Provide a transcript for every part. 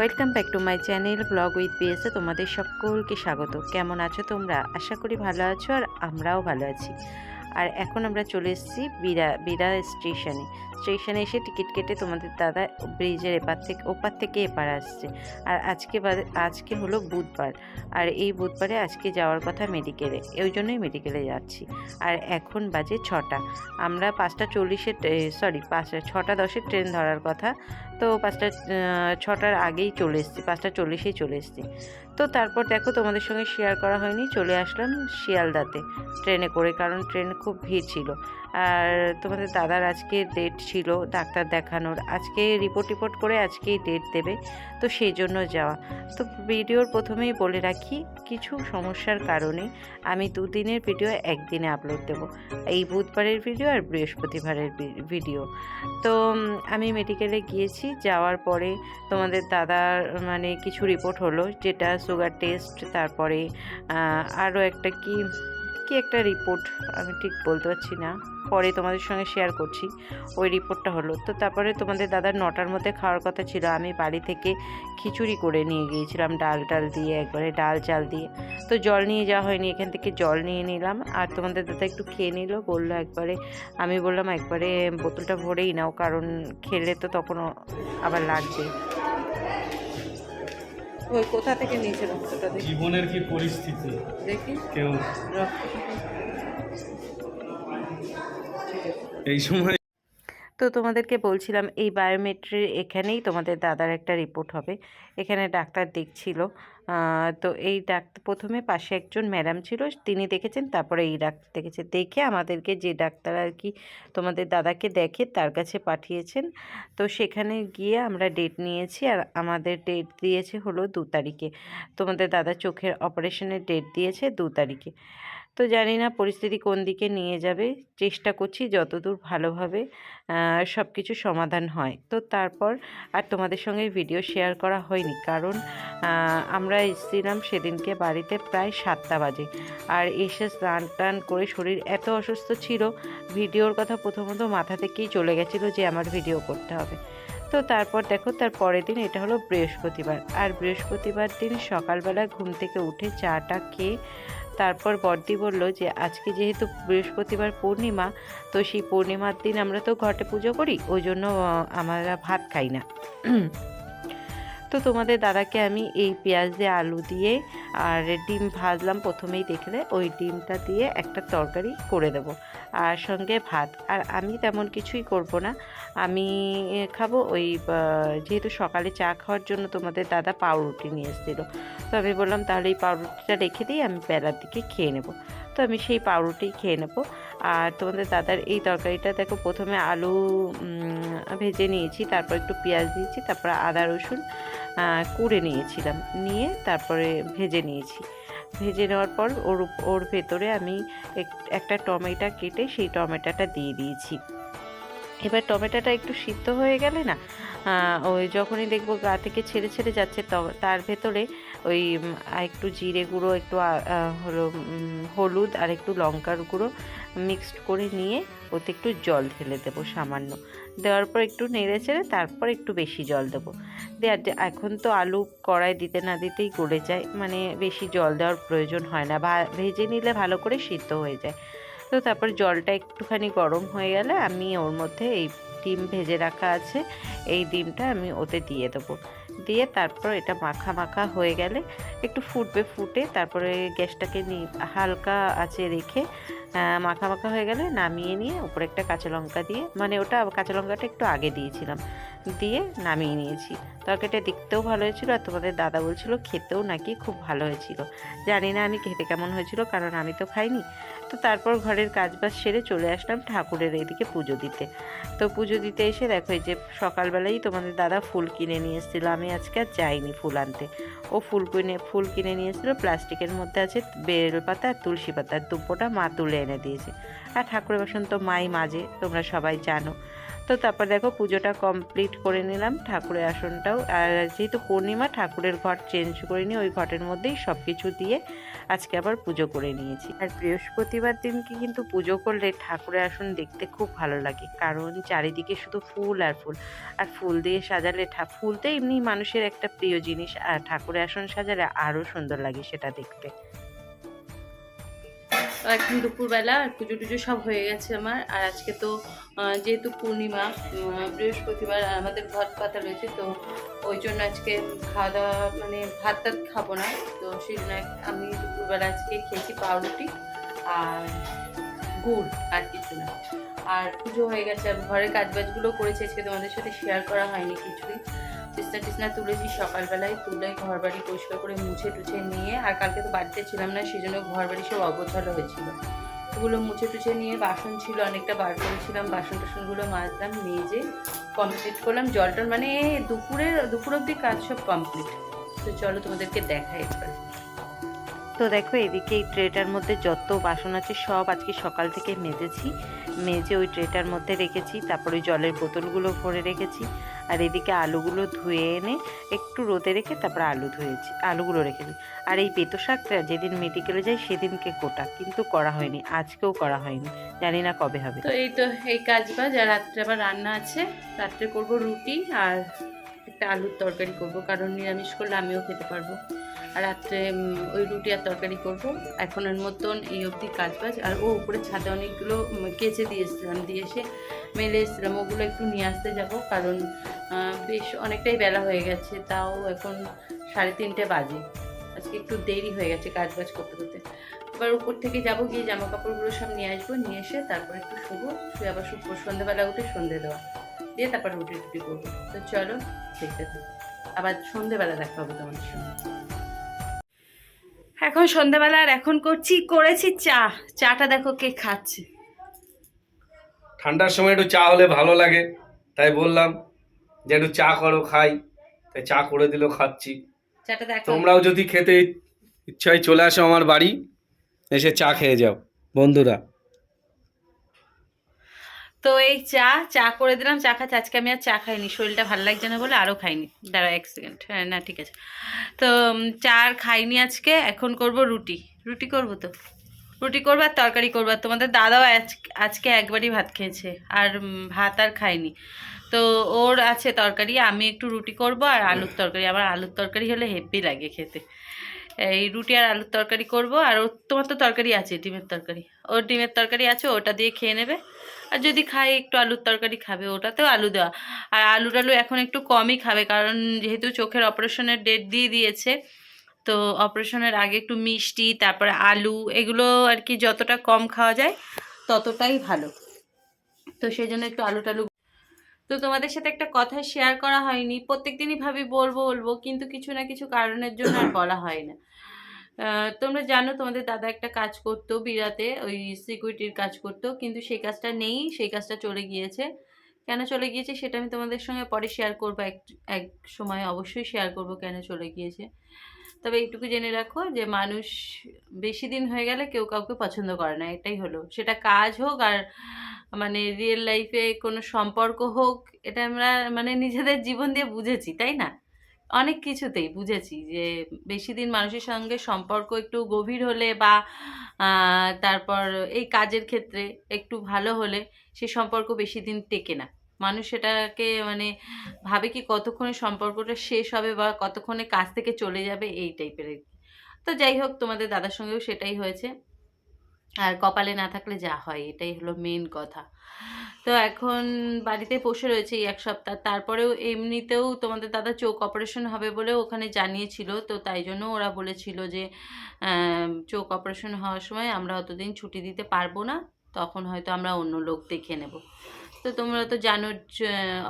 Welcome back to my channel blog with BSA, তোমাদের সকলকে স্বাগত। কেমন আছো তোমরা? আশা করি ভালো আছো আর আমরাও ভালো আছি। আর এখন আমরা চলে এসেছি বিরা বিরা স্টেশনে। স্টেশনে এসে টিকিট কেটে তোমাদের দাদা ব্রিজের এপার থেকে, ওপার থেকে এপার আসছে। আর আজকে আজকে হলো বুধবার। আর এই বুধবারে আজকে যাওয়ার কথা মেডিকেলে ওই জন্যই মেডিকেলে যাচ্ছি। আর এখন বাজে ছটা। আমরা পাঁচটা চল্লিশে সরি পাঁচটা, ছটা দশের ট্রেন ধরার কথা। তো পাঁচটা ছটার আগেই চলে এসেছি, পাঁচটা চল্লিশেই চলে এসছি। তো তারপর দেখো তোমাদের সঙ্গে শেয়ার করা হয়নি, চলে আসলাম শিয়ালদাতে। ট্রেনে করে, কারণ ট্রেন খুব ভিড় ছিল। আর তোমাদের দাদার আজকে ডেট ছিল ডাক্তার দেখানোর। আজকে রিপোর্ট টিপোর্ট করে আজকেই ডেট দেবে, তো সেই জন্য যাওয়া। তো ভিডিওর প্রথমেই বলে রাখি, কিছু সমস্যার কারণে আমি দুদিনের ভিডিও একদিনে আপলোড দেবো। এই বুধবারের ভিডিও আর বৃহস্পতিবারের ভিডিও তো আমি মেডিকেলে গিয়েছি, যাওয়ার পরে তোমাদের দাদার মানে কিছু রিপোর্ট হলো, যেটা সুগার টেস্ট তারপরে আরও একটা কি কি একটা রিপোর্ট আমি ঠিক বলতে পারছি না। পরে তোমাদের সঙ্গে শেয়ার করছি। ওই রিপোর্টটা হলো। তো তারপরে তোমাদের দাদার নটার মধ্যে খাওয়ার কথা ছিল। আমি বাড়ি থেকে খিচুড়ি করে নিয়ে গিয়েছিলাম, ডাল টাল দিয়ে, একবারে ডাল চাল দিয়ে। তো জল নিয়ে যাওয়া হয়নি। এখান থেকে জল নিয়ে নিলাম। আর তোমাদের দাদা একটু খেয়ে নিল, বলল একবারে, আমি বললাম একবারে বোতলটা ভরেই নাও, কারণ খেলে তো তখন আবার লাগবে। ওই কোথা থেকে নিয়েছে রক্তটা দেখি। জীবনের কি পরিস্থিতি? দেখি। কেউ? রক্ত। এই সময় তো তোমাদেরকে বলছিলাম, এই বায়োমেট্রির এখানেই তোমাদের দাদার একটা রিপোর্ট হবে। এখানে ডাক্তার দেখছিল। তো এই ডাক্তার প্রথমে পাশে একজন ম্যাডাম ছিল, তিনি দেখেছেন, তারপরে এই ডাক্তার দেখেছে। দেখে আমাদেরকে যে ডাক্তার আর কি তোমাদের দাদাকে দেখে তার কাছে পাঠিয়েছেন। তো সেখানে গিয়ে আমরা ডেট নিয়েছি আর আমাদের ডেট দিয়েছে হলো দু তারিখে। তোমাদের দাদা চোখের অপারেশনের ডেট দিয়েছে দু তারিখে। তো জানি না পরিস্থিতি কোন দিকে নিয়ে যাবে। চেষ্টা করছি যতদূর ভালোভাবে সব কিছু সমাধান হয়। তো তারপর আর তোমাদের সঙ্গে ভিডিও শেয়ার করা হয়নি। কারণ আমরা এসেছিলাম সেদিনকে বাড়িতে প্রায় সাতটা বাজে। আর এসে স্নান টান করে শরীর এত অসুস্থ ছিল, ভিডিওর কথা প্রথমত মাথা থেকেই চলে গেছিল যে আমার ভিডিও করতে হবে। তো তারপর দেখো, তার পরের দিন এটা হলো বৃহস্পতিবার। আর বৃহস্পতিবার দিন সকালবেলা ঘুম থেকে উঠে চাটা খেয়ে তারপর বর্দি বলল যে, আজকে যেহেতু বৃহস্পতিবার পূর্ণিমা, তো সেই পূর্ণিমার দিন আমরা তো ঘটে পুজো করি, ওই জন্য আমরা ভাত খাই না। তো তোমাদের দাদাকে আমি এই পেঁয়াজ দিয়ে আলু দিয়ে আর ডিম ভাজলাম প্রথমেই দেখলে ওই ডিমটা দিয়ে একটা তরকারি করে দেব। আর সঙ্গে ভাত। আর আমি তেমন কিছুই করব না। আমি খাব ওই যেহেতু সকালে চা খাওয়ার জন্য তোমাদের দাদা পাউরুটি নিয়ে এসেছিল। তো আমি বললাম তাহলে এই পাউরুটিটা রেখে দিই, আমি বেলার দিকে খেয়ে নেব। আমি সেই পাউরুটি খেয়ে নেব। আর তোমাদের দাদার এই তরকারিটা দেখো, প্রথমে আলু ভেজে নিয়েছি, তারপর একটু পেঁয়াজ দিয়েছি, তারপর আদা, রসুন কুড়ে নিয়েছিলাম। নিয়ে তারপরে ভেজে নিয়েছি। ভেজে নেওয়ার পর ওর ওর ভেতরে আমি এক- একটা টমেটো কেটে সেই টমেটোটা দিয়ে দিয়েছি। এবার টমেটোটা একটু সিদ্ধ হয়ে গেলে না ওই যখনই দেখব গা থেকে ছেড়ে ছেড়ে যাচ্ছে তার ভেতরে ওই একটু জিরে গুঁড়ো, একটু হলো হলুদ আর একটু লঙ্কার গুঁড়ো মিক্সড করে নিয়ে ওতে একটু জল ঢেলে দেবো সামান্য। দেওয়ার পর একটু নেড়ে চেড়ে তারপর একটু বেশি জল দেবো। যে- এখন তো আলু কড়াই দিতে না দিতেই গলে যায় মানে বেশি জল দেওয়ার প্রয়োজন হয় না। ভেজে নিলে ভালো করে সিদ্ধ হয়ে যায়। তো তারপর জলটা একটুখানি গরম হয়ে গেলে আমি ওর মধ্যে এই ডিম ভেজে রাখা আছে, এই ডিমটা আমি ওতে দিয়ে দেবো। দিয়ে তারপর এটা মাখা মাখা হয়ে গেলে একটু ফুটবে ফুটে, তারপরে গ্যাসটাকে হালকা আছে রেখে মাখা মাখা হয়ে গেলে নামিয়ে নিয়ে উপরে একটা কাঁচা লঙ্কা দিয়ে মানে ওটা কাঁচা লঙ্কাটা একটু আগে দিয়েছিলাম, দিয়ে নামিয়ে নিয়েছি। তরকারিটা দেখতেও ভালো হয়েছিল আর তোমাদের দাদা বলছিল খেতেও নাকি খুব ভালো হয়েছিল। জানি না আমি খেতে কেমন হয়েছিল, কারণ আমি তো খাইনি। তো তারপর ঘরের কাজবাজ সেরে চলে আসলাম ঠাকুরের এদিকে পুজো দিতে। তো পুজো দিতে এসে দেখো এই যে সকালবেলাই তোমাদের দাদা ফুল কিনে নিয়ে এসেছিল, আমি আজকে আর যাইনি ফুল আনতে। ও ফুল কিনে ফুল কিনে নিয়ে এসেছিল, প্লাস্টিকের মধ্যে আছে বেলপাতা আর তুলসী পাতা আর দুব্বোটা মা তুলে এনে দিয়েছে। আর ঠাকুরের বাসন তো মাই মাঝে, তোমরা সবাই জানো। তো তারপর দেখো পুজোটা কমপ্লিট করে নিলাম ঠাকুরের আসনটাও। আর যেহেতু পূর্ণিমা, ঠাকুরের ঘর চেঞ্জ করে ওই ঘটের মধ্যেই সব কিছু দিয়ে আজকে আবার পুজো করে নিয়েছি। আর বৃহস্পতিবার দিনকে কিন্তু পুজো করলে ঠাকুরের আসন দেখতে খুব ভালো লাগে। কারণ চারিদিকে শুধু ফুল আর ফুল। আর ফুল দিয়ে সাজালে ফুল তো এমনি মানুষের একটা প্রিয় জিনিস। আর ঠাকুরের আসন সাজালে আরও সুন্দর লাগে সেটা দেখতে। এখন দুপুরবেলা, পুজো টুজো সব হয়ে গেছে আমার। আর আজকে তো যেহেতু পূর্ণিমা বৃহস্পতিবার আমাদের ভাত পাতা রয়েছে, তো ওই জন্য আজকে খাওয়া দাওয়া মানে ভাত টাত খাব না। তো সেই জন্য আমি দুপুরবেলা আজকে খেয়েছি পাউরুটি আর গুড়, আর কিছু না। আর পুজো হয়ে গেছে ঘরের কাজবাজগুলো করেছি, আজকে তোমাদের সাথে শেয়ার করা হয়নি কিছুই। বিছনা টিসনা তুলেছি সকালবেলায় তুলে ঘর বাড়ি পরিষ্কার করে মুছে টুছে নিয়ে, আর কালকে তো বাড়িতে ছিলাম না সেই জন্য ঘর বাড়ি সব অগোছালো হয়েছিল। ওগুলো মুছে টুছে নিয়ে বাসন ছিল, অনেকটা বার করেছিলাম, বাসন টাসনগুলো মাজলাম, মেজে কমপ্লিট করলাম জল টল মানে দুপুরের দুপুর অবধি কাজ সব কমপ্লিট তো চলো তোমাদেরকে দেখাই একবার তো দেখো, এদিকে এই ট্রেটার মধ্যে যত বাসন আছে, সব আজকে সকাল থেকে মেজেছি। মেজে ওই ট্রেটার মধ্যে রেখেছি, তারপরে জলের বোতলগুলো ভরে রেখেছি। আর এদিকে আলুগুলো ধুয়ে এনে একটু রোদে রেখে তারপরে আলু ধুয়েছি, আলুগুলো রেখে দিই। আর এই পেতো শাকটা যেদিন মেডিকেলে যাই সেদিনকে কোটা কিন্তু করা হয়নি, আজকেও করা হয়নি, জানি না কবে হবে। তো এই তো, এই কাজ বাজ, আর রাত্রে আবার রান্না আছে, রাত্রে করব রুটি আর একটা আলুর তরকারি করব, কারণ নিরামিষ করলে আমিও খেতে পারব। আর রাত্রে ওই রুটি আর তরকারি করব, এখনের মতন এই অবধি কাজ বাজ, আর ও উপরে ছাদে অনেকগুলো কেচে দিয়ে দিয়ে এসে মেলে এসেছিলাম, ওগুলো একটু নিয়ে আসতে যাব কারণ বেশ অনেকটাই বেলা হয়ে গেছে, তাও এখন সাড়ে তিনটে বাজে। আজকে একটু দেরি হয়ে গেছে কাজ বাজ করতে করতে। এবার উপর থেকে যাব গিয়ে জামা কাপড়গুলো সব নিয়ে আসব, নিয়ে এসে তারপর একটু শুবো, শুয়ে আবার শুভ সন্ধ্যেবেলা উঠে সন্ধে দেওয়া। দিয়ে তারপর রুটি রুটি করব। তো চলো, দেখতে থাকো। আবার সন্ধেবেলা দেখা হবে তোমাদের সঙ্গে। এখন সন্ধেবেলা আর এখন করছি, করেছি চা। চাটা দেখো কে খাচ্ছে। ঠান্ডার সময় একটু চা হলে ভালো লাগে। তাই বললাম যে একটু চা করো খাই। তাই চা করে দিল খাচ্ছি। তোমরাও যদি খেতে ইচ্ছা হয় চলে আসো আমার বাড়ি এসে চা খেয়ে যাও। বন্ধুরা। তো এই চা চা করে দিলাম চা খাচ্ছি। আজকে আমি আর চা খাইনি শরীরটা ভালো লাগছে না বলে আরও খাইনি। দাঁড়া এক সেকেন্ড হ্যাঁ না ঠিক আছে। তো চা আর খাইনি আজকে এখন করব রুটি। রুটি করব তো? রুটি করব আর তরকারি করব। আর তোমাদের দাদাও আজ- আজকে একবারই ভাত খেয়েছে, আর ভাত আর খায়নি। তো ওর আছে তরকারি, আমি একটু রুটি করব আর আলুর তরকারি। আমার আলুর তরকারি হলে হেভি লাগে খেতে। এই রুটি আর আলুর তরকারি করব, আর ওর তোমার তো তরকারি আছে, ডিমের তরকারি। ওর ডিমের তরকারি আছে, ওটা দিয়ে খেয়ে নেবে। আর যদি খায়, একটু আলুর তরকারি খাবে, ওটাতেও আলু দেওয়া। আর আলু টালু এখন একটু কমই খাবে, কারণ যেহেতু চোখের অপারেশনের ডেট দিয়ে দিয়েছে তো অপারেশনের আগে একটু মিষ্টি, তারপরে আলু, এগুলো আর কি যতটা কম খাওয়া যায় ততটাই ভালো। তো সেই জন্য একটু আলু টালু তো তোমাদের সাথে একটা কথা শেয়ার করা হয়নি। প্রত্যেক দিনই ভাবি বলব বলব, কিন্তু কিছু না কিছু কারণের জন্য আর বলা হয় না। তোমরা জানো তোমাদের দাদা একটা কাজ করতো বিরাতে, ওই সিকিউরিটির কাজ করতো, কিন্তু সেই কাজটা নেই, সেই কাজটা চলে গিয়েছে। কেন চলে গিয়েছে সেটা আমি তোমাদের সঙ্গে পরে শেয়ার করব, এক এক সময় অবশ্যই শেয়ার করব কেন চলে গিয়েছে। তবে এইটুকু জেনে রাখো যে মানুষ বেশি দিন হয়ে গেলে কেউ কাউকে পছন্দ করে না, এটাই হলো। সেটা কাজ হোক আর মানে রিয়েল লাইফে কোনো সম্পর্ক হোক, এটা আমরা মানে নিজেদের জীবন দিয়ে বুঝেছি, তাই না? অনেক কিছুতেই বুঝেছি যে বেশি দিন মানুষের সঙ্গে সম্পর্ক একটু গভীর হলে বা তারপর এই কাজের ক্ষেত্রে একটু ভালো হলে সে সম্পর্ক বেশি দিন টেকে না। মানুষ সেটাকে মানে ভাবে কি কতক্ষণে সম্পর্কটা শেষ হবে বা কতক্ষণে কাজ থেকে চলে যাবে, এই টাইপের। তো যাই হোক, তোমাদের দাদার সঙ্গেও সেটাই হয়েছে। আর কপালে না থাকলে যা হয়, এটাই হলো মেন কথা। তো এখন বাড়িতে বসে রয়েছে এই এক সপ্তাহ। তারপরেও এমনিতেও তোমাদের দাদা চোখ অপারেশন হবে বলেও ওখানে জানিয়েছিল। তো তাই জন্য ওরা বলেছিল যে চোখ অপারেশন হওয়ার সময় আমরা অতদিন ছুটি দিতে পারব না। তখন হয়তো আমরা অন্য লোক দেখে নেব। তো তোমরা তো জানো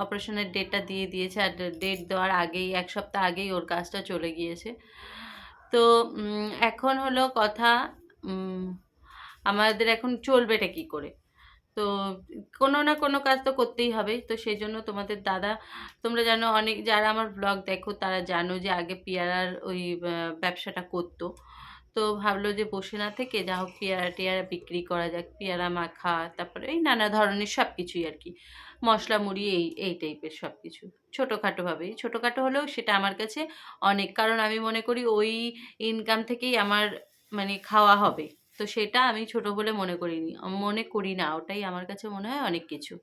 অপারেশনের ডেটটা দিয়ে দিয়েছে আর ডেট দেওয়ার আগেই, এক সপ্তাহ আগেই ওর কাজটা চলে গিয়েছে। তো এখন হলো কথা আমাদের এখন চলবেটা কি করে? তো কোনো না কোনো কাজ তো করতেই হবে। তো সেই জন্য তোমাদের দাদা, তোমরা জানো অনেক যারা আমার ব্লগ দেখো, তারা জানো যে আগে পিয়ারার ওই ব্যবসাটা করতো। তো ভাবলো যে বসে না থেকে যা হোক পেয়ারা টেয়ারা বিক্রি করা যাক, পেয়ারা মাখা, তারপরে এই নানা ধরনের সব কিছুই আর কি। মশলা মুড়ি এই এই টাইপের সব কিছু ছোটোখাটোভাবেই ছোটোখাটো হলেও সেটা আমার কাছে অনেক। কারণ আমি মনে করি ওই ইনকাম থেকেই আমার মানে খাওয়া হবে। তো সেটা আমি ছোট বলে মনে করিনি। মনে করি না। ওটাই আমার কাছে মনে হয় অনেক কিছু।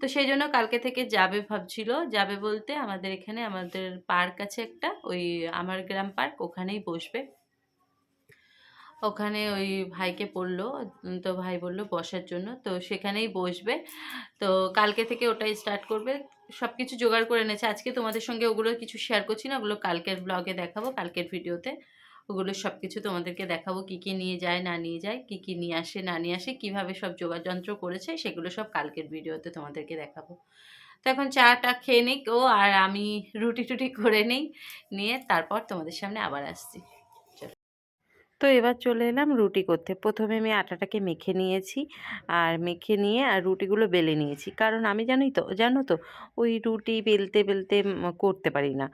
তো সেই জন্য কালকে থেকে যাবে ভাবছিল। যাবে বলতে আমাদের এখানে আমাদের পার্ক আছে একটা। ওই আমার গ্রাম পার্ক। ওখানেই বসবে। ওখানে ওই ভাইকে পড়ল তো ভাই বলল বসার জন্য, তো সেখানেই বসবে। তো কালকে থেকে ওটাই স্টার্ট করবে। সব কিছু জোগাড় করে এনেছে। আজকে তোমাদের সঙ্গে ওগুলো কিছু শেয়ার করছি না, ওগুলো কালকের ব্লগে দেখাবো, কালকের ভিডিওতে ওগুলো সব কিছু তোমাদেরকে দেখাবো, কি কি নিয়ে যায়, না নিয়ে যায়, কি কি নিয়ে আসে, না নিয়ে আসে, কীভাবে সব যোগাযন্ত্র করেছে, সেগুলো সব কালকের ভিডিওতে তোমাদেরকে দেখাবো। তো এখন চাটা খেয়ে নিক ও, আর আমি রুটি টুটি করে নিই, নিয়ে তারপর তোমাদের সামনে আবার আসছি। তো এবার চলে এলাম রুটি করতে। প্রথমে আমি আটাটাকে মেখে নিয়েছি আর মেখে নিয়ে আর রুটিগুলো বেলে নিয়েছি। কারণ আমি জানি তো, জানো তো, ওই রুটি বেলতে বেলতে করতে পারি না।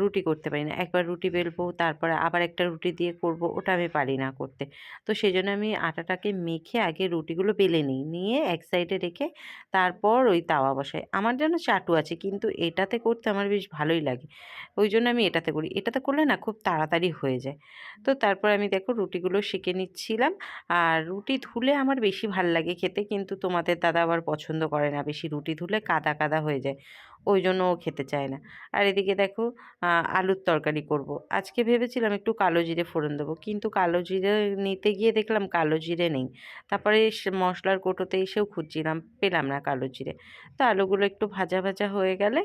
রুটি করতে পারি না। একবার রুটি বেলবো, তারপরে আবার একটা রুটি দিয়ে করব, ওটা আমি পারি না করতে। তো সেই জন্য আমি আটাটাকে মেখে আগে রুটিগুলো বেলে নিই। নিয়ে এক সাইডে রেখে তারপর ওই তাওয়া বসাই। আমার যেন চাটু আছে, কিন্তু এটাতে করতে আমার বেশ ভালোই লাগে। ওই জন্য আমি এটাতে করি। এটাতে করলে না খুব তাড়াতাড়ি হয়ে যায়। তো তারপর আমি দেখো রুটিগুলো শিখে নিচ্ছিলাম। আর রুটি ধুলে আমার বেশি ভালো লাগে খেতে, কিন্তু তোমাদের দাদা আবার পছন্দ করে না। বেশি রুটি ধুলে কাদা কাদা হয়ে যায়। ওই জন্য ও খেতে চায় না। আর এদিকে দেখো আলুর তরকারি করব। আজকে ভেবেছিলাম একটু কালো জিরে ফোড়ন দেবো, কিন্তু কালো জিরে নিতে গিয়ে দেখলাম কালো জিরে নেই। তারপরে মশলার কোটোতে এসেও খুঁজছিলাম, পেলাম না কালো জিরে। তো আলুগুলো একটু ভাজা ভাজা হয়ে গেলে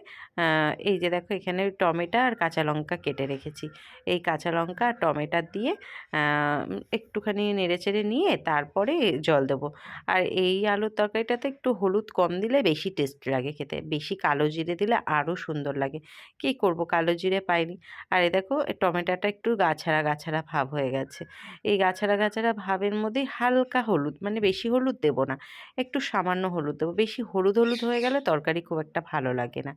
এই যে দেখো এখানে টমেটো আর কাঁচা লঙ্কা কেটে রেখেছি। এই কাঁচা লঙ্কা আর টমেটো দিয়ে একটুখানি নেড়েচেড়ে নিয়ে তারপরে জল দেবো। আর এই আলুর তরকারিটাতে একটু হলুদ কম দিলে বেশি টেস্ট লাগে খেতে, বেশি কালো জিরে দিলে আরও সুন্দর লাগে। কী করব? কালো জিরে পাইনি। আর এ দেখো টমেটোটা একটু গাছাড়া গাছাড়া ভাব হয়ে গেছে। এই গাছাড়া গাছাড়া ভাবের মধ্যেই হালকা হলুদ মানে বেশি হলুদ দেবো না, একটু সামান্য হলুদ দেবো। বেশি হলুদ হলুদ হয়ে গেলে তরকারি খুব একটা ভালো লাগে না।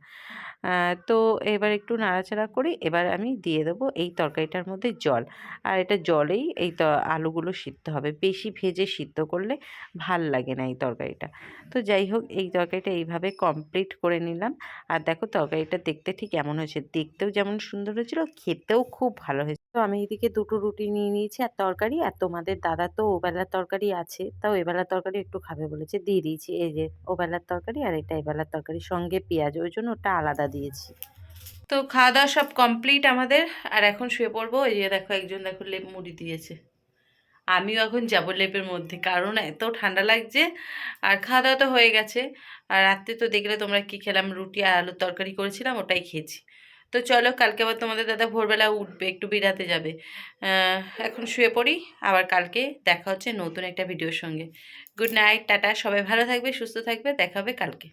তো এবার একটু নাড়াচাড়া করি, এবার আমি দিয়ে দেবো এই তরকারিটার মধ্যে জল। আর এটা জলেই এই ত, আলুগুলো সিদ্ধ হবে। বেশি ভেজে সিদ্ধ করলে ভালো লাগে না এই তরকারিটা। তো যাই হোক, এই তরকারিটা এইভাবে কমপ্লিট করে নিলাম। আর দেখো তরকারিটা দেখতে ঠিক এমন হয়েছে। দেখতেও যেমন সুন্দর হয়েছিল, খেতেও খুব ভালো হয়েছে। তো আমি এদিকে দুটো রুটি নিয়ে নিয়েছি, আর তরকারি, আর তোমাদের দাদা তো ওবেলার তরকারি আছে, তাও এবেলার তরকারি একটু খাবে বলেছে। দিয়ে দিয়েছি এই যে ওবেলার তরকারি আর এটা এবেলার তরকারি, সঙ্গে পেঁয়াজ, ওই জন্য ওটা আলাদা দিয়েছি। তো খাওয়া দাওয়া সব কমপ্লিট আমাদের, আর এখন শুয়ে পড়ব এই যে দেখো একজন দেখো লেপ মুড়ি দিয়েছে। আমিও এখন যাব লেপের মধ্যে। কারণ এত ঠান্ডা লাগছে আর খাওয়া দাওয়া তো হয়ে গেছে। আর রাত্রে তো দেখলে তোমরা কি খেলাম? রুটি আর আলুর তরকারি করেছিলাম, ওটাই খেয়েছি। তো চলো, কালকে আবার তোমাদের দাদা ভোরবেলা উঠবে, একটু বেরাতে যাবে। এখন শুয়ে পড়ি, আবার কালকে দেখা হচ্ছে নতুন একটা ভিডিওর সঙ্গে। গুড নাইট টাটা, সবাই ভালো থাকবে, সুস্থ থাকবে, দেখা হবে কালকে।